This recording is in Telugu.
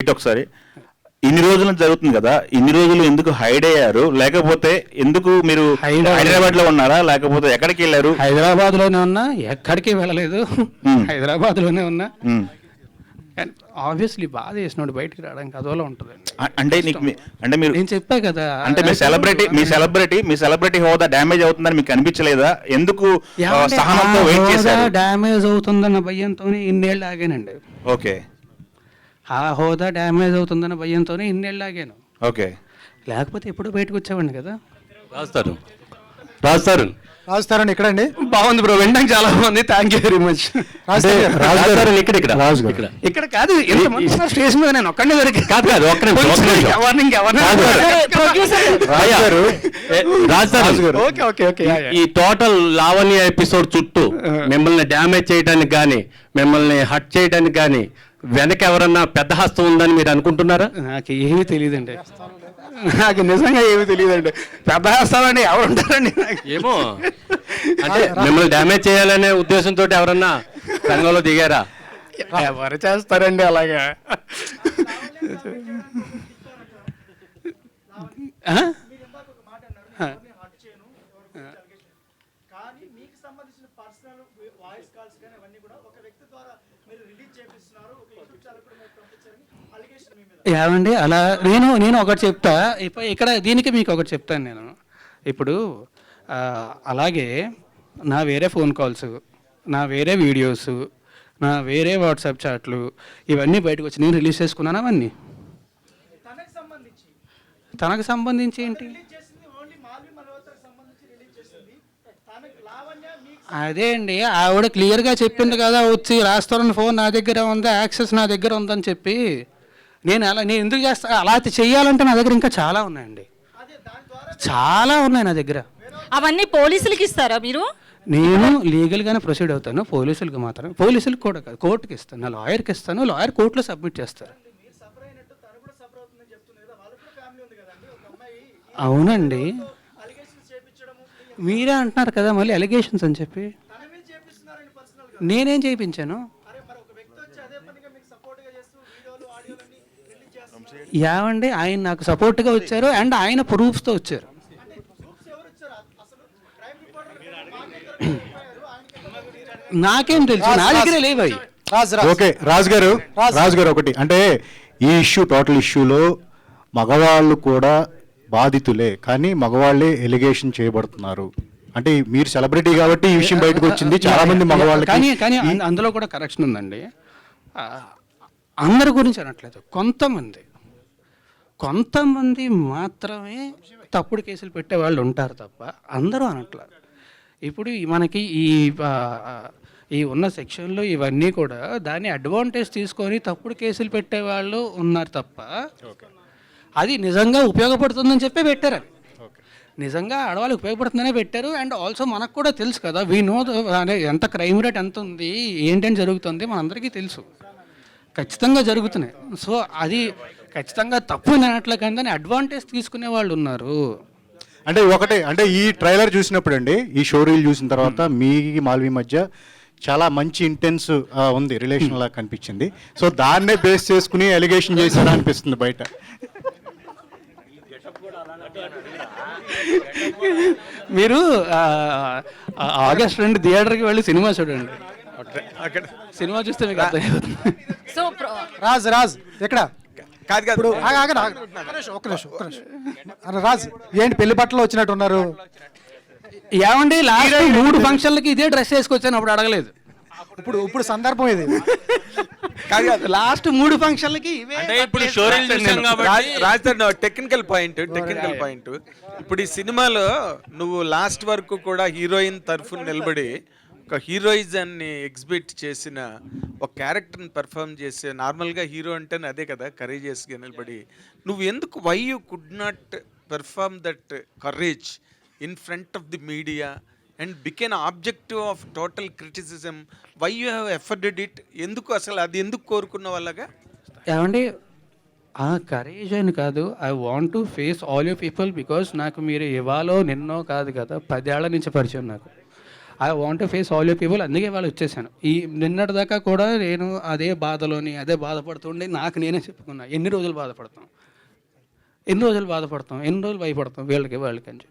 ఇటు ఒకసారి. ఇన్ని రోజులు జరుగుతుంది కదా ఇన్ని రోజులు ఎందుకు హైడ్ అయ్యారు? లేకపోతే ఎందుకు మీరు హైదరాబాద్లో ఉన్నారా? లేకపోతే ఎక్కడికి వెళ్ళారు? హైదరాబాద్లోనే ఉన్నా ఎక్కడికి వెళ్ళలేదు. హైదరాబాద్లోనే ఉన్నా. ఆబ్వియస్లీ బాధ చేసినోడు బయటికి రావడానికి అదోలా ఉంటుంది అంటే నీకు మీ- అంటే మీరు నేను చెప్పా కదా అంటే మీ సెలబ్రిటీ మీ సెలబ్రిటీ మీ సెలబ్రిటీ హోదా డ్యామేజ్ అవుతుందని మీకు అనిపించలేదా? ఎందుకు ఆ, సహనంతో వెయిట్ చేశారు? డ్యామేజ్ అవుతుందన్న భయంతోనే ఇన్నేళ్ళు ఆగానండి. ఓకే. ఆ హోదా డ్యామేజ్ అవుతుందన్న భయంతోనే ఇన్నేళ్ళు ఆగాను ఓకే. లేకపోతే ఎప్పుడు బయటకు వచ్చేవాడిని కదా. రాస్తారు రాస్తారు రాజుతారని ఎక్కడండి? బాగుంది బ్రో వినడానికి చాలా బాగుంది. థ్యాంక్ యూ వెరీ మచ్ రాస్తారు ఇక్కడ ఇక్కడ. రాజు. ఇక్కడ. ఇక్కడ కాదు స్టేషన్ మీద నేను ఒక్కడే దొరికి కాదు కాదు ఒక్క ఎవరిని ఇంకెవరిని రాస్తారు ఓకే ఓకే ఓకే ఈ టోటల్ లావణ్య ఎపిసోడ్ చుట్టూ మిమ్మల్ని డ్యామేజ్ చేయడానికి కానీ మిమ్మల్ని హట్ చేయడానికి కానీ వెనక ఎవరన్నా పెద్ద హస్తం ఉందని మీరు అనుకుంటున్నారా? నాకు ఏమీ తెలియదండి. నాకు నిజంగా ఏమీ తెలియదండి. పెద్ద హాస్తాలండి ఎవరు ఉంటారండి నాకు? ఏమో? అంటే మిమ్మల్ని డ్యామేజ్ చేయాలనే ఉద్దేశంతో ఎవరన్నా రంగంలో దిగారా? ఎవరు చేస్తారండి అలాగా ఆ? ఆ. కానీ మీకు సంబంధించిన పర్సనల్ వాయిస్ కాల్స్ కానీ అవన్నీ కూడా ఒక వ్యక్తి ద్వారా మీరు రిలీజ్ చేపిస్తున్నారు ఒక యూట్యూబ్ ఛానల్ కూడా మీరు పంపించారని అలిగేషన్ మీ మీద ఏమండి? అలా నేను నేను ఒకటి చెప్తా. ఇక్కడ దీనికి మీకు ఒకటి చెప్తాను నేను. ఇప్పుడు అలాగే నా వేరే ఫోన్ కాల్స్ నా వేరే వీడియోస్ నా వేరే వాట్సాప్ చాట్లు ఇవన్నీ బయటకు వచ్చి నేను రిలీజ్ చేసుకున్నాను అవన్నీ? తనకు సంబంధించి. ఏంటి రిలీజ్ చేసింది ఓన్లీ మాల్వి మల్హోత్రకు సంబంధించి రిలీజ్ చేసింది తనకు లావణ్య మీకు అదే అండి. ఆవిడ క్లియర్గా చెప్పింది కదా వచ్చి రాస్తారని ఫోన్ నా దగ్గర ఉంది యాక్సెస్ నా దగ్గర ఉందని చెప్పి. నేను అలా నేను ఎందుకు చేస్తా అలా చేయాలంటే నా దగ్గర ఇంకా చాలా ఉన్నాయండి. చాలా ఉన్నాయి నా దగ్గర. అవన్నీ పోలీసులకి ఇస్తారా మీరు? నేను లీగల్గానే ప్రొసీడ్ అవుతాను పోలీసులకు మాత్రం పోలీసులకు కూడా కాదు కోర్టుకి ఇస్తాను నా లాయర్కి ఇస్తాను లాయర్ కోర్టులో సబ్మిట్ చేస్తారు. అవునండి. మీరే అంటున్నారు కదా మళ్ళీ అలిగేషన్స్ అని చెప్పి. నేనేం చేయించాను? అరే మరి ఒక వ్యక్తి వచ్చి అదే పనిగా మీకు సపోర్ట్గా చేస్తూ వీడియోలు ఆడియోలన్నీ రిలీజ్ చేస్తున్నారు? యావండి ఆయన నాకు సపోర్ట్గా వచ్చారు అండ్ ఆయన ప్రూఫ్స్తో వచ్చారు. అంటే గ్రూప్స్ ఎవరు వచ్చారు అసలు క్రైమ్ రిపోర్టర్ మాకే ఆయనకి నాకేం తెలుసు నా దగ్గర లేవు అవి. ఓకే రాజు గారు రాజు. గారు ఒకటి. అంటే ఈ ఇష్యూ టోటల్ ఇష్యూలో మగవాళ్ళు కూడా బాధితులే కానీ మగవాళ్ళే ఎలిగేషన్ చేయబడుతున్నారు. అంటే మీరు సెలబ్రిటీ కాబట్టి ఈ విషయం బయటకు వచ్చింది. చాలా మంది కానీ మగవాళ్ళకి కానీ అం- అందులో కూడా కరెక్షన్ ఉందండి. అందరి గురించి అనట్లేదు. కొంతమంది కొంతమంది మాత్రమే తప్పుడు కేసులు పెట్టే వాళ్ళు ఉంటారు తప్ప అందరూ అనట్లేదు. ఇప్పుడు మనకి ఈ ఈ ఉన్న సెక్షన్లో ఇవన్నీ కూడా దాన్ని అడ్వాంటేజ్ తీసుకొని తప్పుడు కేసులు పెట్టే వాళ్ళు ఉన్నారు తప్ప అది నిజంగా ఉపయోగపడుతుందని చెప్పి పెట్టారు. అది నిజంగా ఆడవాళ్ళకి ఉపయోగపడుతుందనే పెట్టారు. అండ్ ఆల్సో మనకు కూడా తెలుసు కదా వీ నో ఎంత క్రైమ్ రేట్ ఎంత ఉంది ఏంటని జరుగుతుంది మనందరికీ తెలుసు. ఖచ్చితంగా జరుగుతున్నాయి. సో అది ఖచ్చితంగా తప్పు అని అనట్లే కానీ దాన్ని అడ్వాంటేజ్ తీసుకునే వాళ్ళు ఉన్నారు. అంటే ఒకటే అంటే ఈ ట్రైలర్ చూసినప్పుడు అండి ఈ షో రీల్ చూసిన తర్వాత మీ మాల్వి మధ్య చాలా మంచి ఇంటెన్స్ ఉంది రిలేషన్ లాగా కనిపించింది. సో దాన్నే బేస్ చేసుకుని ఎలిగేషన్ చేశారా అనిపిస్తుంది బయట? మీరు ఆగస్ట్ రెండు థియేటర్కి వెళ్ళి సినిమా చూడండి. సినిమా చూస్తే మీకు అర్థమవుతుంది సో రాజ్ రాజ్ ఎక్కడ? కాదు కాదు. ఒక్క నిమిషం, ఒక్క నిమిషం, రాజ్ ఏంటి పెళ్ళి బట్టలు వచ్చినట్టు ఉన్నారు ఏమండి లాస్ట్ మూడు ఫంక్షన్లకి ఇదే డ్రెస్ వేసుకొచ్చాను అప్పుడు అడగలేదు. ఇప్పుడు ఇప్పుడు సందర్భం ఇది కాదు లాస్ట్ మూడు ఫంక్షన్లకి ఇవే అంటే ఇప్పుడు షోరీలు చూసాం కాబట్టి రాజధాని టెక్నికల్ పాయింట్ టెక్నికల్ పాయింట్ ఇప్పుడు ఈ సినిమాలో నువ్వు లాస్ట్ వరకు కూడా హీరోయిన్ తరఫున నిలబడి ఒక హీరోయిజాన్ని ఎగ్జిబిట్ చేసిన ఒక క్యారెక్టర్ని పెర్ఫామ్ చేసే నార్మల్గా హీరో అంటేనే అదే కదా కరేజియస్గా నిలబడి. నువ్వు ఎందుకు why you could not perform that courage in front of the media and become objective of total criticism why you have afforded it ఎందుకు అసలు అది ఎందుకు కోరుకున్న వాళ్ళగా? ఏమండి ఆ కరేజ్ అని కాదు. I want to face all you people because నాకు మీరు ఇవాళో నిన్నో కాదు కదా పదేళ్ళ నుంచి పరిచయం నాకు. I want face all you people అందుకే వాళ్ళు వచ్చేసాను. ఈ నిన్నటి దాకా కూడా నేను అదే బాధలోని అదే బాధపడుతుండే నాకు నేనే చెప్పుకున్నా. ఎన్ని రోజులు బాధపడతాం? ఎన్ని రోజులు బాధపడతాం? ఎన్ని రోజులు భయపడతాం? వీళ్ళకి వాళ్ళకి అని చెప్పి.